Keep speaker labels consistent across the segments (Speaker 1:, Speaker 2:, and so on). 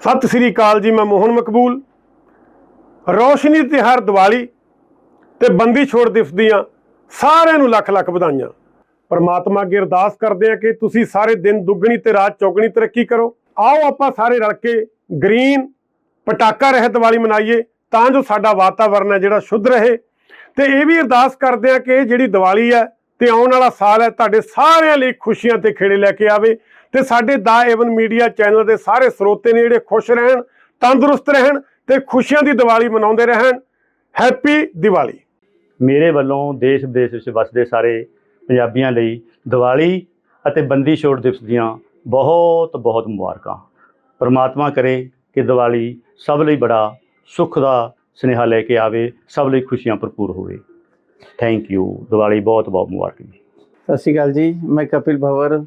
Speaker 1: ਸਤਿ ਸ੍ਰੀ ਅਕਾਲ ਜੀ, ਮੈਂ ਮੋਹਨ ਮਕਬੂਲ। ਰੋਸ਼ਨੀ ਤਿਉਹਾਰ ਦੀਵਾਲੀ ਤੇ ਬੰਦੀ ਛੋੜ ਦਿਵਸ ਦੀਆਂ ਸਾਰਿਆਂ ਨੂੰ ਲੱਖ ਲੱਖ ਵਧਾਈਆਂ। ਪਰਮਾਤਮਾ ਅੱਗੇ ਅਰਦਾਸ ਕਰਦੇ ਆ ਕਿ ਤੁਸੀਂ ਸਾਰੇ ਦਿਨ ਦੁੱਗਣੀ ਤੇ ਰਾਤ ਚੌਗਣੀ ਤਰੱਕੀ ਕਰੋ। ਆਓ ਆਪਾਂ ਸਾਰੇ ਰਲ ਕੇ ਗ੍ਰੀਨ ਪਟਾਕਾ ਰਹਿਤ ਦੀਵਾਲੀ ਮਨਾਈਏ, ਤਾਂ ਜੋ ਸਾਡਾ ਵਾਤਾਵਰਨ ਹੈ ਜਿਹੜਾ ਸ਼ੁੱਧ ਰਹੇ। ਤੇ ਇਹ ਵੀ ਅਰਦਾਸ ਕਰਦੇ ਆ ਕਿ ਜਿਹੜੀ ਦੀਵਾਲੀ ਹੈ ਤੇ ਆਉਣ ਵਾਲਾ ਸਾਲ ਹੈ, ਤੁਹਾਡੇ ਸਾਰਿਆਂ ਲਈ ਖੁਸ਼ੀਆਂ ਤੇ ਖੇੜੇ ਲੈ ਕੇ ਆਵੇ ਤੇ ਸਾਡੇ ਦਾ ਏਵਨ ਮੀਡੀਆ ਚੈਨਲ ਦੇ ਸਾਰੇ ਸਰੋਤੇ ਨੇ ਜਿਹੜੇ ਖੁਸ਼ ਰਹਿਣ, ਤੰਦਰੁਸਤ ਰਹਿਣ ਤੇ ਖੁਸ਼ੀਆਂ ਦੀ ਦੀਵਾਲੀ ਮਨਾਉਂਦੇ ਰਹਿਣ। ਹੈਪੀ ਦੀਵਾਲੀ।
Speaker 2: ਮੇਰੇ ਵੱਲੋਂ ਦੇਸ਼ ਵਿਦੇਸ਼ ਵਿੱਚ ਵਸਦੇ ਸਾਰੇ ਪੰਜਾਬੀਆਂ ਲਈ ਦੀਵਾਲੀ ਅਤੇ ਬੰਦੀ ਛੋੜ ਦਿਵਸ ਦੀਆਂ ਬਹੁਤ ਬਹੁਤ ਮੁਬਾਰਕਾਂ। ਪਰਮਾਤਮਾ ਕਰੇ ਕਿ ਦੀਵਾਲੀ ਸਭ ਲਈ ਬੜਾ ਸੁੱਖ ਦਾ ਸੁਨੇਹਾ ਲੈ ਕੇ ਆਵੇ, ਸਭ ਲਈ ਖੁਸ਼ੀਆਂ ਭਰਪੂਰ ਹੋਵੇ। ਥੈਂਕ ਯੂ ਦੀਵਾਲੀ ਬਹੁਤ ਬਹੁਤ ਮੁਬਾਰਕ ਜੀ।
Speaker 3: ਸਤਿ ਸ਼੍ਰੀ ਅਕਾਲ ਜੀ ਮੈਂ ਕਪਿਲ ਭਵਰ।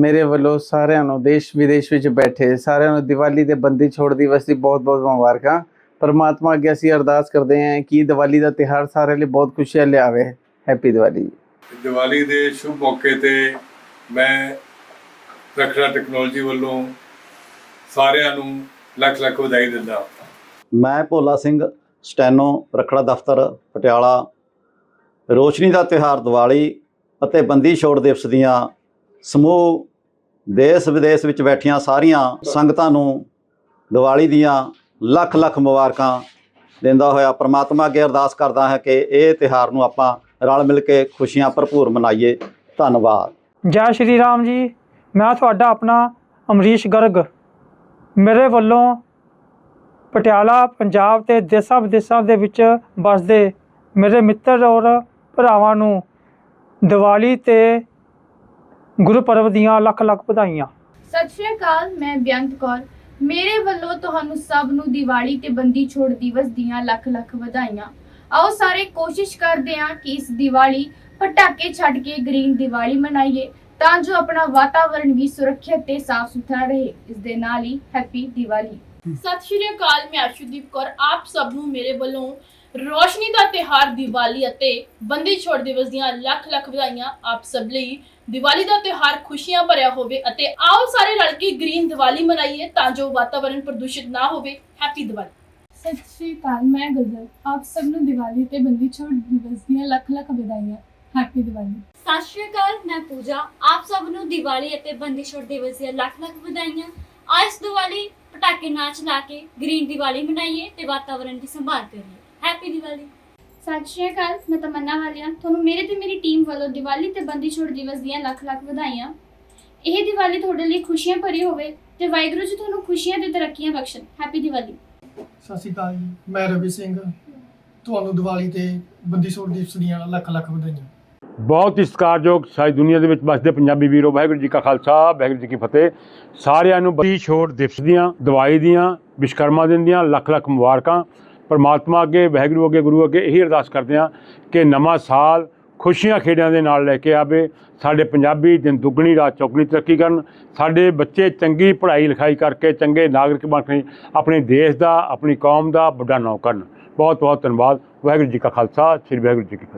Speaker 3: ਮੇਰੇ ਵੱਲੋਂ ਸਾਰਿਆਂ ਨੂੰ ਦੇਸ਼ ਵਿਦੇਸ਼ ਵਿੱਚ ਬੈਠੇ ਸਾਰਿਆਂ ਨੂੰ ਦੀਵਾਲੀ ਦੇ ਬੰਦੀ ਛੋੜ ਦਿਵਸ ਦੀ ਬਹੁਤ-ਬਹੁਤ ਮੁਬਾਰਕਾਂ। ਪਰਮਾਤਮਾ ਅੱਗੇ ਅਸੀਂ ਅਰਦਾਸ ਕਰਦੇ ਹਾਂ ਕਿ ਦੀਵਾਲੀ ਦਾ ਤਿਉਹਾਰ ਸਾਰਿਆਂ ਲਈ ਬਹੁਤ ਖੁਸ਼ੀਆਂ ਲਿਆਵੇ। ਹੈਪੀ ਦੀਵਾਲੀ।
Speaker 4: ਦੀਵਾਲੀ ਦੇ ਸ਼ੁਭ ਮੌਕੇ ਤੇ ਮੈਂ ਰਖੜਾ ਟੈਕਨੋਲੋਜੀ ਵੱਲੋਂ ਸਾਰਿਆਂ ਨੂੰ ਲੱਖ ਲੱਖ ਵਧਾਈ ਦਿੰਦਾ
Speaker 5: ਮੈਂ ਭੋਲਾ ਸਿੰਘ ਸਟੈਨੋ ਰਖੜਾ ਦਫ਼ਤਰ ਪਟਿਆਲਾ ਰੋਸ਼ਨੀ ਦਾ ਤਿਉਹਾਰ ਦੀਵਾਲੀ ਅਤੇ ਬੰਦੀ ਛੋੜ ਦਿਵਸ ਦੀਆਂ ਸਮੂਹ ਦੇਸ਼ ਵਿਦੇਸ਼ ਵਿੱਚ ਬੈਠੀਆਂ ਸਾਰੀਆਂ ਸੰਗਤਾਂ ਨੂੰ ਦੀਵਾਲੀ ਦੀਆਂ ਲੱਖ ਲੱਖ ਮੁਬਾਰਕਾਂ ਦਿੰਦਾ ਹੋਇਆ ਪ੍ਰਮਾਤਮਾ ਅੱਗੇ ਅਰਦਾਸ ਕਰਦਾ ਹਾਂ ਕਿ ਇਹ ਤਿਉਹਾਰ ਨੂੰ ਆਪਾਂ ਰਲ ਮਿਲ ਕੇ ਖੁਸ਼ੀਆਂ ਭਰਪੂਰ ਮਨਾਈਏ। ਧੰਨਵਾਦ।
Speaker 6: ਜੈ ਸ਼੍ਰੀ ਰਾਮ ਜੀ। ਮੈਂ ਤੁਹਾਡਾ ਆਪਣਾ ਅਮਰੀਸ਼ ਗਰਗ। ਮੇਰੇ ਵੱਲੋਂ ਪਟਿਆਲਾ, ਪੰਜਾਬ ਤੇ ਦੇਸਾਂ ਵਿਦੇਸਾਂ ਦੇ ਵਿੱਚ ਵੱਸਦੇ ਮੇਰੇ ਮਿੱਤਰ ਔਰ ਭਰਾਵਾਂ ਨੂੰ ਦੀਵਾਲੀ ਤੇ ਗੁਰਪੁਰਬ ਦੀਆਂ ਲੱਖ ਲੱਖ ਵਧਾਈਆਂ।
Speaker 7: ਸਤਿ ਸ਼੍ਰੀ ਅਕਾਲ ਮੈਂ ਬੇਅੰਤ ਕੌਰ। ਮੇਰੇ ਵੱਲੋਂ ਤੁਹਾਨੂੰ ਸਭ ਨੂੰ ਦੀਵਾਲੀ ਤੇ ਬੰਦੀ ਛੋੜ ਦਿਵਸ ਦੀਆਂ ਲੱਖ ਲੱਖ ਵਧਾਈਆਂ। ਆਓ ਸਾਰੇ ਕੋਸ਼ਿਸ਼ ਕਰਦੇ ਹਾਂ ਕਿ ਇਸ ਦੀਵਾਲੀ ਪਟਾਕੇ ਛੱਡ ਕੇ ਗ੍ਰੀਨ ਦੀਵਾਲੀ ਮਨਾਈਏ ਤਾਂ ਜੋ ਆਪਣਾ ਵਾਤਾਵਰਣ ਵੀ ਸੁਰੱਖਿਅਤ ਤੇ ਸਾਫ਼ ਸੁਥਰਾ ਰਹੇ। ਇਸ ਦੇ ਨਾਲ ਹੀ ਹੈਪੀ ਦੀਵਾਲੀ।
Speaker 8: ਸਤਿ ਸ਼੍ਰੀ ਅਕਾਲ ਮੈਂ ਅਰਸ਼ਦੀਪ ਕੌਰ। ਆਪ ਸਭ ਨੂੰ ਮੇਰੇ ਵੱਲੋਂ ਰੋਸ਼ਨੀ ਦਾ ਤਿਹਾਰ ਦੀਵਾਲੀ ਅਤੇ ਬੰਦੀ ਛੋੜ ਦਿਵਸ ਦੀਆਂ ਲੱਖ ਲੱਖ ਵਧਾਈਆਂ ਆਪ ਸਭ ਲਈ। ਦੀਵਾਲੀ ਦਾ ਤਿਹਾਰ ਖੁਸ਼ੀਆਂ ਭਰਿਆ ਹੋਵੇ ਅਤੇ ਆਓ ਸਾਰੇ ਰਲ ਕੇ ਗ੍ਰੀਨ ਦੀਵਾਲੀ ਮਨਾਈਏ ਤਾਂ ਜੋ ਵਾਤਾਵਰਣ ਪ੍ਰਦੂਸ਼ਿਤ ਨਾ ਹੋਵੇ। ਹੈਪੀ ਦੀਵਾਲੀ।
Speaker 9: ਸਤਿ ਸ਼੍ਰੀ ਅਕਾਲ ਮੈਂ ਗੁਲਜ਼ਰ ਆਪ ਸਭ ਨੂੰ ਦੀਵਾਲੀ ਤੇ ਬੰਦੀ ਛੋੜ ਦਿਵਸ ਦੀਆਂ ਲੱਖ ਲੱਖ ਵਧਾਈਆਂ। ਹੈਪੀ ਦੀਵਾਲੀ।
Speaker 10: ਸਤਿ ਸ਼੍ਰੀ ਅਕਾਲ ਮੈਂ ਪੂਜਾ। ਆਪ ਸਭ ਨੂੰ ਦੀਵਾਲੀ ਅਤੇ ਬੰਦੀ ਛੋੜ ਦਿਵਸ ਦੀਆਂ ਲੱਖ ਲੱਖ ਵਧਾਈਆਂ। ਅੱਜ ਦੀਵਾਲੀ ਪਟਾਕੇ ਨਾ ਚਲਾ ਕੇ ਗ੍ਰੀਨ ਦੀਵਾਲੀ ਮਨਾਈਏ ਤੇ ਵਾਤਾਵਰਣ ਦੀ ਸੰਭਾਲ ਕਰੀਏ। ਹੈਪੀ ਦੀਵਾਲੀ
Speaker 7: ਸਤਿ ਸ਼੍ਰੀ ਅਕਾਲ ਮੈਂ ਤਮੰਨਾ ਵਾਲੀਆ ਤੁਹਾਨੂੰ ਮੇਰੇ ਤੇ ਮੇਰੀ ਟੀਮ ਵੱਲੋਂ ਦੀਵਾਲੀ ਤੇ ਬੰਦੀ ਛੋੜ ਦਿਵਸ ਦੀਆਂ ਲੱਖ ਲੱਖ ਵਧਾਈਆਂ। ਇਹ ਦੀਵਾਲੀ ਤੁਹਾਡੇ ਲਈ ਖੁਸ਼ੀਆਂ ਭਰੀ ਹੋਵੇ ਤੇ ਵਾਹਿਗੁਰੂ ਜੀ ਤੁਹਾਨੂੰ ਖੁਸ਼ੀਆਂ ਤੇ ਤਰੱਕੀਆਂ ਬਖਸ਼ਣ। ਹੈਪੀ ਦੀਵਾਲੀ
Speaker 11: ਸਤਿ ਸ਼੍ਰੀ ਅਕਾਲ ਜੀ ਮੈਂ ਰਵੀ ਸਿੰਘ। ਤੁਹਾਨੂੰ ਦੀਵਾਲੀ ਤੇ ਬੰਦੀ ਛੋੜ ਦਿਵਸ ਦੀਆਂ ਲੱਖ ਲੱਖ ਵਧਾਈਆਂ।
Speaker 1: ਬਹੁਤ ਹੀ ਸਤਿਕਾਰਯੋਗ ਸਾਰੀ ਦੁਨੀਆ ਦੇ ਵਿੱਚ ਵੱਸਦੇ ਪੰਜਾਬੀ ਵੀਰੋ ਵਾਹਿਗੁਰੂ ਜੀ ਕਾ ਖਾਲਸਾ ਵਾਹਿਗੁਰੂ ਜੀ ਕੀ ਫਤਿਹ। ਸਾਰਿਆਂ ਨੂੰ ਬੰਦੀ ਛੋੜ ਦਿਵਸ ਦੀਆਂ ਦਵਾਈ ਦੀਆਂ ਵਿਸ਼ਕਰਮਾ ਦਿਨ ਦੀਆਂ ਲੱਖ ਲੱਖ ਮੁਬਾਰਕਾਂ। ਪਰਮਾਤਮਾ ਅੱਗੇ, ਵਾਹਿਗੁਰੂ ਅੱਗੇ, ਗੁਰੂ ਅੱਗੇ ਇਹੀ ਅਰਦਾਸ ਕਰਦੇ ਹਾਂ ਕਿ ਨਵਾਂ ਸਾਲ ਖੁਸ਼ੀਆਂ ਖੇੜਿਆਂ ਦੇ ਨਾਲ ਲੈ ਕੇ ਆਵੇ। ਸਾਡੇ ਪੰਜਾਬੀ ਦਿਨ ਦੁੱਗਣੀ, ਰਾਤ ਚੌਗਣੀ ਤਰੱਕੀ ਕਰਨ। ਸਾਡੇ ਬੱਚੇ ਚੰਗੀ ਪੜ੍ਹਾਈ ਲਿਖਾਈ ਕਰਕੇ ਚੰਗੇ ਨਾਗਰਿਕ ਬਣ ਕੇ ਆਪਣੇ ਦੇਸ਼ ਦਾ, ਆਪਣੀ ਕੌਮ ਦਾ ਵੱਡਾ ਨਾਂ ਕਰਨ। ਬਹੁਤ ਬਹੁਤ ਧੰਨਵਾਦ। ਵਾਹਿਗੁਰੂ ਜੀ ਕਾ ਖਾਲਸਾ, ਸ੍ਰੀ ਵਾਹਿਗੁਰੂ ਜੀ ਕੀ